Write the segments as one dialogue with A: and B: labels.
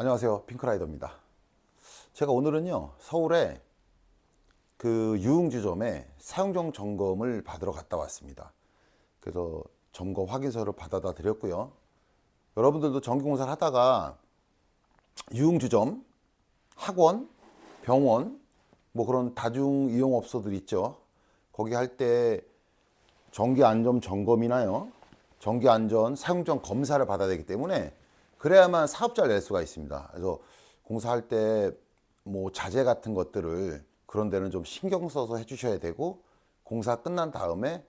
A: 안녕하세요. 핑크라이더입니다. 제가 오늘은요, 서울에 그 유흥주점에 사용정 점검을 받으러 갔다 왔습니다. 그래서 점검 확인서를 받아다 드렸고요. 여러분들도 전기공사를 하다가 유흥주점, 학원, 병원, 뭐 그런 다중 이용업소들 있죠. 거기 할때 전기 안전 점검이나요. 전기 안전 사용정 검사를 받아야 되기 때문에 그래야만 사업자를 낼 수가 있습니다. 그래서 공사할 때 뭐 자재 같은 것들을 그런 데는 좀 신경 써서 해주셔야 되고 공사 끝난 다음에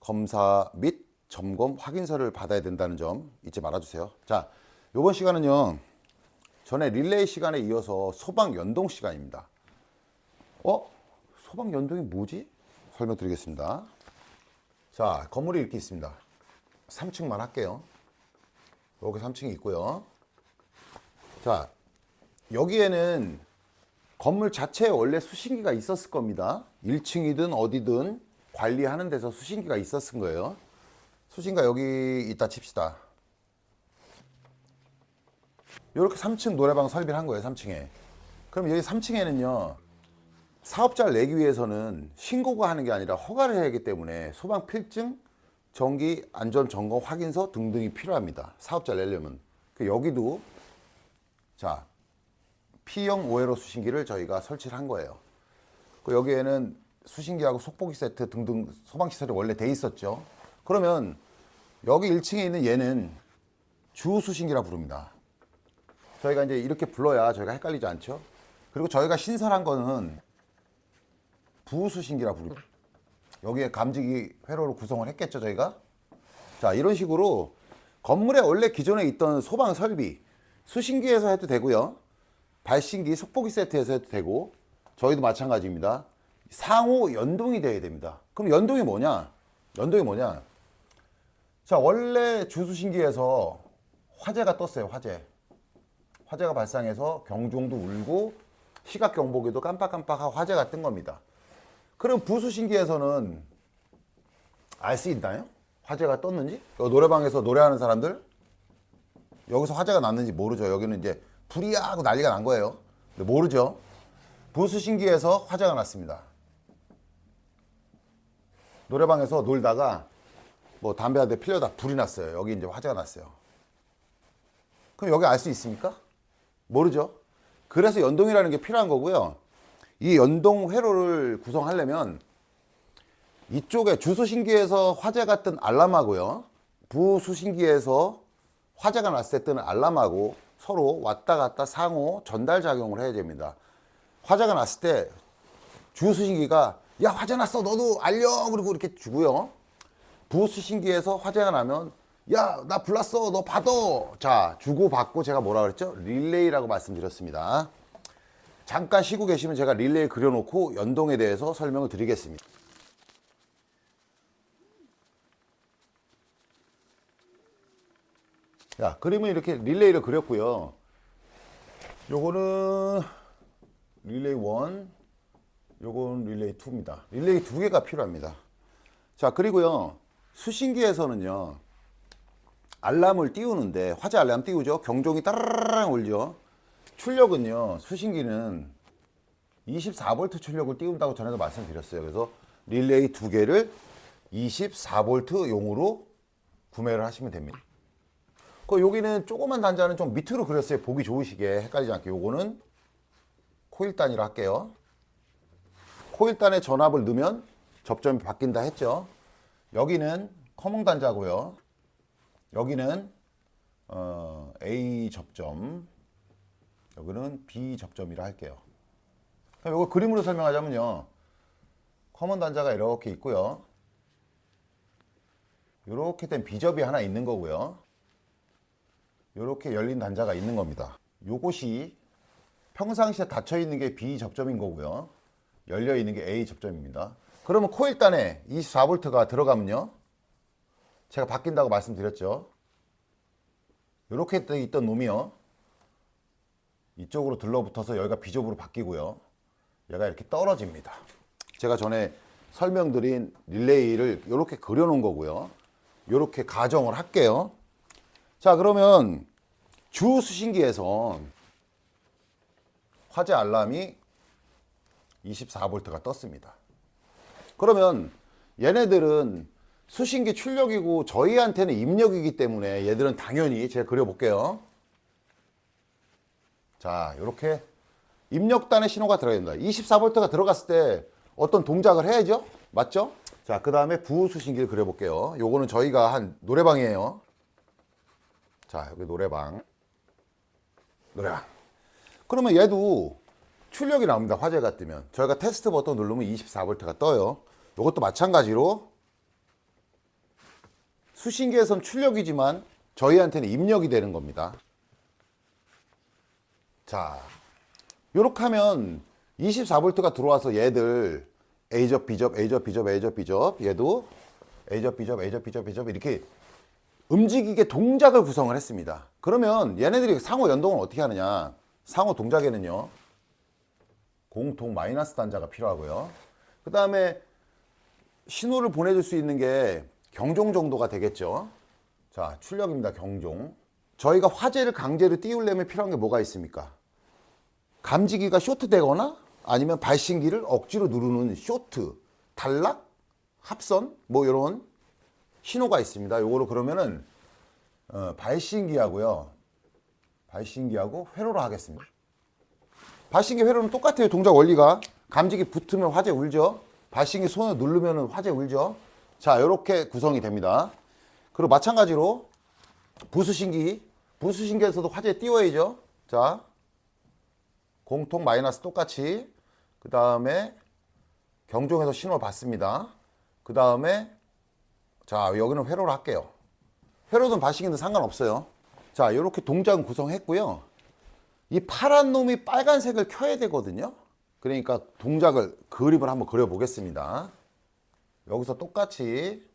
A: 검사 및 점검 확인서를 받아야 된다는 점 잊지 말아주세요. 자, 이번 시간은요. 전에 릴레이 시간에 이어서 소방 연동 시간입니다. 어? 소방 연동이 뭐지? 설명드리겠습니다. 자, 건물이 이렇게 있습니다. 3층만 할게요. 여기 3층이 있고요. 자, 여기에는 건물 자체에 원래 수신기가 있었을 겁니다. 1층이든 어디든 관리하는 데서 수신기가 있었을 거예요. 수신기가 여기 있다 칩시다. 이렇게 3층 노래방 설비를 한 거예요, 3층에. 그럼 여기 3층에는요, 사업자를 내기 위해서는 신고가 하는 게 아니라 허가를 해야 하기 때문에 소방 필증, 전기 안전 점검 확인서 등등이 필요합니다. 사업자를 내려면. 그 여기도 자 P형 5회로 수신기를 저희가 설치를 한 거예요. 그 여기에는 수신기하고 속보기 세트 등등 소방 시설이 원래 돼 있었죠. 그러면 여기 1층에 있는 얘는 주 수신기라 부릅니다. 저희가 이제 이렇게 불러야 저희가 헷갈리지 않죠. 그리고 저희가 신설한 거는 부수신기라 부릅니다. 여기에 감지기 회로로 구성을 했겠죠, 저희가? 자, 이런 식으로 건물에 원래 기존에 있던 소방 설비, 수신기에서 해도 되고요. 발신기, 속보기 세트에서 해도 되고, 저희도 마찬가지입니다. 상호 연동이 돼야 됩니다. 그럼 연동이 뭐냐? 연동이 뭐냐? 자, 원래 주수신기에서 화재가 떴어요, 화재. 화재가 발생해서 경종도 울고 시각 경보기도 깜빡깜빡하고 화재가 뜬 겁니다. 그럼 부수신기에서는 알 수 있나요? 화재가 떴는지? 여 노래방에서 노래하는 사람들 여기서 화재가 났는지 모르죠. 여기는 이제 불이야 하고 난리가 난 거예요. 근데 모르죠. 부수신기에서 화재가 났습니다. 노래방에서 놀다가 뭐 담배 한대 피려다 불이 났어요. 여기 이제 화재가 났어요. 그럼 여기 알 수 있습니까? 모르죠. 그래서 연동이라는 게 필요한 거고요. 이 연동 회로를 구성하려면 이쪽에 주수신기에서 화재가 뜬 알람하고요. 부수신기에서 화재가 났을 때 뜨는 알람하고 서로 왔다 갔다 상호 전달 작용을 해야 됩니다. 화재가 났을 때 주수신기가 야 화재 났어 너도 알려 그리고 이렇게 주고요. 부수신기에서 화재가 나면 야 나 불났어 너 받아 자 주고 받고 제가 뭐라 그랬죠 릴레이라고 말씀드렸습니다. 잠깐 쉬고 계시면 제가 릴레이 그려놓고 연동에 대해서 설명을 드리겠습니다. 자, 그림은 이렇게 릴레이를 그렸고요. 요거는 릴레이 1, 요건 릴레이 2입니다. 릴레이 두 개가 필요합니다. 자, 그리고요. 수신기에서는요. 알람을 띄우는데 화재 알람 띄우죠. 경종이 따라랑 울죠. 출력은요. 수신기는 24V 출력을 띄운다고 전에도 말씀드렸어요. 그래서 릴레이 두 개를 24V 용으로 구매를 하시면 됩니다. 그 여기는 조그만 단자는 좀 밑으로 그렸어요. 보기 좋으시게 헷갈리지 않게. 요거는 코일 단위로 할게요. 코일 단에 전압을 넣으면 접점이 바뀐다 했죠. 여기는 커먼 단자고요. 여기는 어, A 접점, 여기는 B 접점이라 할게요. 그럼 이거 그림으로 설명하자면요. 커먼 단자가 이렇게 있고요. 이렇게 된 비접이 하나 있는 거고요. 이렇게 열린 단자가 있는 겁니다. 요것이 평상시에 닫혀 있는 게 B 접점인 거고요. 열려 있는 게 A 접점입니다. 그러면 코일단에 24V가 들어가면요. 제가 바뀐다고 말씀드렸죠. 이렇게 돼 있던 놈이요. 이쪽으로 들러붙어서 여기가 비접으로 바뀌고요. 얘가 이렇게 떨어집니다. 제가 전에 설명드린 릴레이를 이렇게 그려놓은 거고요. 이렇게 가정을 할게요. 자, 그러면 주 수신기에서 화재 알람이 24V가 떴습니다. 그러면 얘네들은 수신기 출력이고 저희한테는 입력이기 때문에 얘들은 당연히 제가 그려볼게요. 자, 이렇게 입력단의 신호가 들어야 된다. 24V가 들어갔을 때 어떤 동작을 해야죠? 맞죠? 자, 그 다음에 부수신기를 그려볼게요. 요거는 저희가 한 노래방이에요. 자, 여기 노래방. 노래방. 그러면 얘도 출력이 나옵니다. 화재가 뜨면. 저희가 테스트 버튼 누르면 24V가 떠요. 이것도 마찬가지로 수신기에선 출력이지만 저희한테는 입력이 되는 겁니다. 자, 요렇게 하면 24V가 들어와서 얘들 A접, B접, A접, B접, A접, B접 얘도 A접, B접, A접, B접, B접 이렇게 움직이게 동작을 구성을 했습니다. 그러면 얘네들이 상호 연동을 어떻게 하느냐? 상호 동작에는요. 공통 마이너스 단자가 필요하고요. 그 다음에 신호를 보내줄 수 있는 게 경종 정도가 되겠죠. 자, 출력입니다. 경종. 저희가 화재를 강제로 띄우려면 필요한 게 뭐가 있습니까? 감지기가 쇼트되거나 아니면 발신기를 억지로 누르는 쇼트, 단락, 합선 뭐 이런 신호가 있습니다. 요거를 그러면은 어, 발신기하고요. 발신기하고 회로로 하겠습니다. 발신기 회로는 똑같아요. 동작 원리가 감지기 붙으면 화재 울죠. 발신기 손을 누르면 화재 울죠. 자, 이렇게 구성이 됩니다. 그리고 마찬가지로 부수신기, 부수신기에서도 화재 띄워야죠. 자, 공통 마이너스 똑같이 그 다음에 경종에서 신호를 받습니다. 그 다음에 자 여기는 회로를 할게요. 회로든 발신기든 상관없어요. 자 이렇게 동작은 구성했고요. 이 파란 놈이 빨간색을 켜야 되거든요. 그러니까 동작을 그림을 한번 그려보겠습니다. 여기서 똑같이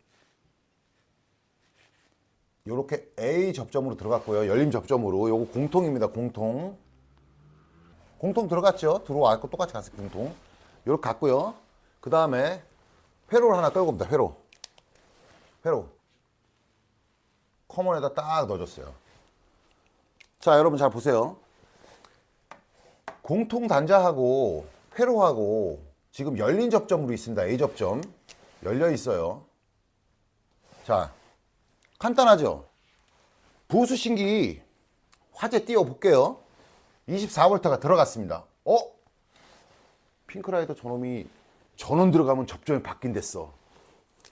A: 이렇게 A 접점으로 들어갔고요. 열림 접점으로 요거 공통입니다. 공통. 공통 들어갔죠? 들어왔고 똑같이 갔어요. 공통. 이렇게 갔고요. 그 다음에 회로를 하나 끌고 옵니다. 회로. 회로. 커먼에다 딱 넣어줬어요. 자, 여러분 잘 보세요. 공통 단자하고 회로하고 지금 열린 접점으로 있습니다. A 접점. 열려 있어요. 자, 간단하죠? 부수신기 화재 띄워 볼게요. 24V가 들어갔습니다. 어? 핑크라이더 저놈이 전원 들어가면 접점이 바뀐댔어.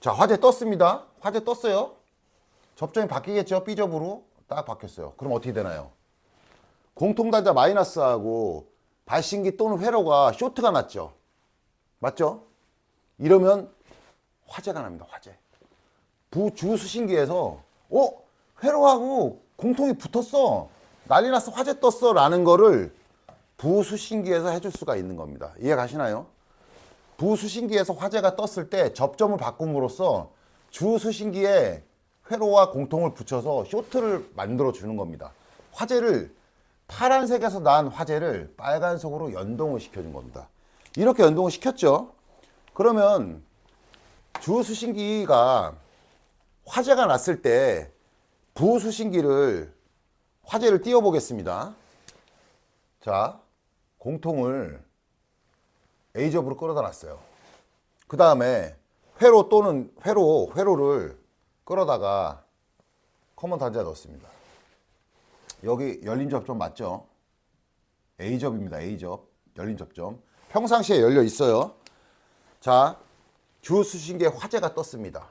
A: 자, 화재 떴습니다. 화재 떴어요. 접점이 바뀌겠죠? B접으로 딱 바뀌었어요. 그럼 어떻게 되나요? 공통단자 마이너스하고 발신기 또는 회로가 쇼트가 났죠. 맞죠? 이러면 화재가 납니다. 화재. 부주수신기에서 어? 회로하고 공통이 붙었어. 난리 났어. 화재 떴어. 라는 거를 부수신기에서 해줄 수가 있는 겁니다. 이해 가시나요? 부수신기에서 화재가 떴을 때 접점을 바꿈으로써 주수신기에 회로와 공통을 붙여서 쇼트를 만들어 주는 겁니다. 화재를 파란색에서 난 화재를 빨간색으로 연동을 시켜준 겁니다. 이렇게 연동을 시켰죠. 그러면 주수신기가 화재가 났을 때 부수신기를 화재를 띄워 보겠습니다. 자, 공통을 A접으로 끌어다 놨어요. 그 다음에 회로 또는 회로, 회로를 끌어다가 커먼 단자 넣었습니다. 여기 열린 접점 맞죠? A접입니다. A접. 열린 접점. 평상시에 열려 있어요. 자, 주 수신기에 화재가 떴습니다.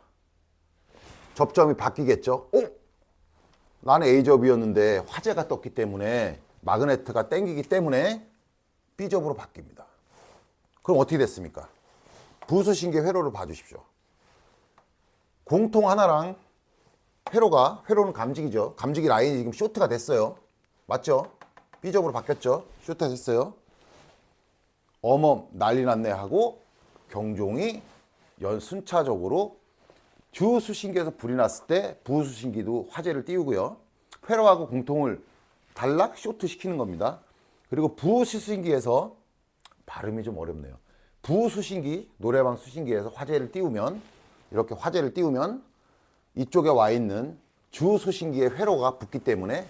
A: 접점이 바뀌겠죠? 오! 나는 A접이었는데 화재가 떴기 때문에 마그네트가 땡기기 때문에 B접으로 바뀝니다. 그럼 어떻게 됐습니까? 부수신기 회로를 봐주십시오. 공통 하나랑 회로가 회로는 감지기죠. 감지기 라인이 지금 쇼트가 됐어요. 맞죠? B접으로 바뀌었죠. 쇼트가 됐어요. 어멈 난리 났네 하고 경종이 연 순차적으로 주 수신기에서 불이 났을 때 부수신기도 화재를 띄우고요. 회로하고 공통을 단락 쇼트 시키는 겁니다. 그리고 부수신기에서 발음이 좀 어렵네요. 부수신기 노래방 수신기에서 화재를 띄우면 이렇게 화재를 띄우면 이쪽에 와 있는 주 수신기의 회로가 붙기 때문에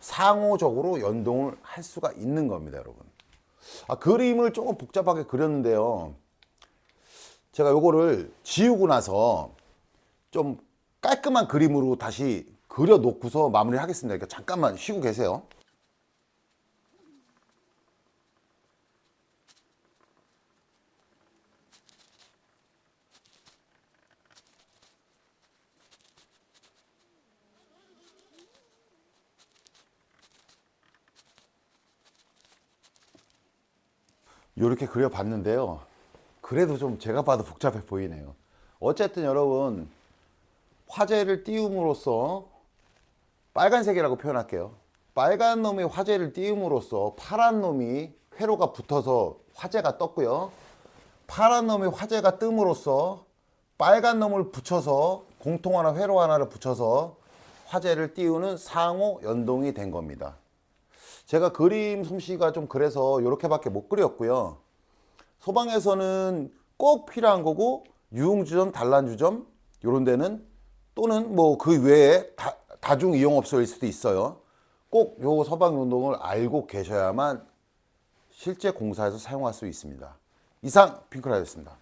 A: 상호적으로 연동을 할 수가 있는 겁니다, 여러분. 아, 그림을 조금 복잡하게 그렸는데요. 제가 요거를 지우고 나서 좀 깔끔한 그림으로 다시 그려 놓고서 마무리 하겠습니다. 그러니까 잠깐만 쉬고 계세요. 이렇게 그려봤는데요. 그래도 좀 제가 봐도 복잡해 보이네요. 어쨌든 여러분 화재를 띄움으로써 빨간색이라고 표현할게요. 빨간 놈이 화재를 띄움으로써 파란 놈이 회로가 붙어서 화재가 떴고요. 파란 놈이 화재가 뜸으로써 빨간 놈을 붙여서 공통 하나 회로 하나를 붙여서 화재를 띄우는 상호 연동이 된 겁니다. 제가 그림 솜씨가 좀 그래서 이렇게밖에 못 그렸고요. 소방에서는 꼭 필요한 거고 유흥주점, 단란주점 이런 데는 또는 뭐 그 외에 다, 다중 이용업소일 수도 있어요. 꼭요 소방 운동을 알고 계셔야만 실제 공사에서 사용할 수 있습니다. 이상 핑크라이였습니다.